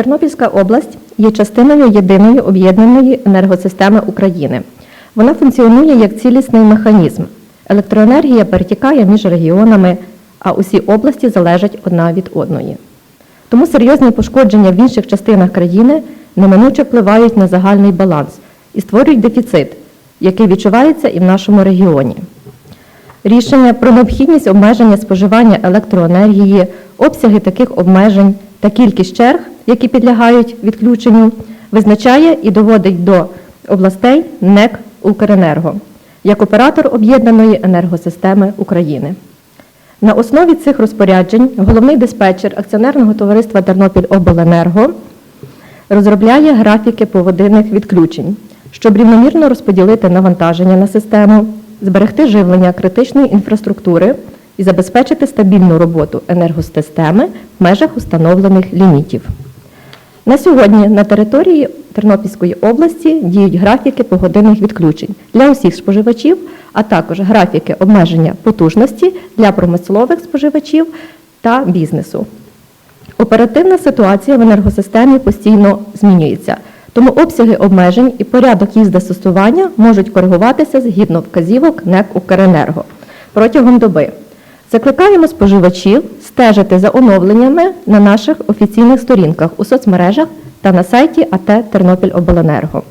Тернопільська область є частиною єдиної об'єднаної енергосистеми України. Вона функціонує як цілісний механізм. Електроенергія перетікає між регіонами, а усі області залежать одна від одної. Тому серйозні пошкодження в інших частинах країни неминуче впливають на загальний баланс і створюють дефіцит, який відчувається і в нашому регіоні. Рішення про необхідність обмеження споживання електроенергії, обсяги таких обмежень та кількість черг, які підлягають відключенню, визначає і доводить до областей НЕК «Укренерго» як оператор об'єднаної енергосистеми України. На основі цих розпоряджень головний диспетчер акціонерного товариства Тернопільобленерго розробляє графіки поводинних відключень, щоб рівномірно розподілити навантаження на систему, зберегти живлення критичної інфраструктури і забезпечити стабільну роботу енергосистеми в межах установлених лімітів. На сьогодні на території Тернопільської області діють графіки погодинних відключень для усіх споживачів, а також графіки обмеження потужності для промислових споживачів та бізнесу. Оперативна ситуація в енергосистемі постійно змінюється, тому обсяги обмежень і порядок їх застосування можуть коригуватися згідно вказівок НЕК «Укренерго» протягом доби. Закликаємо споживачів стежити за оновленнями на наших офіційних сторінках у соцмережах та на сайті АТ Тернопільобленерго.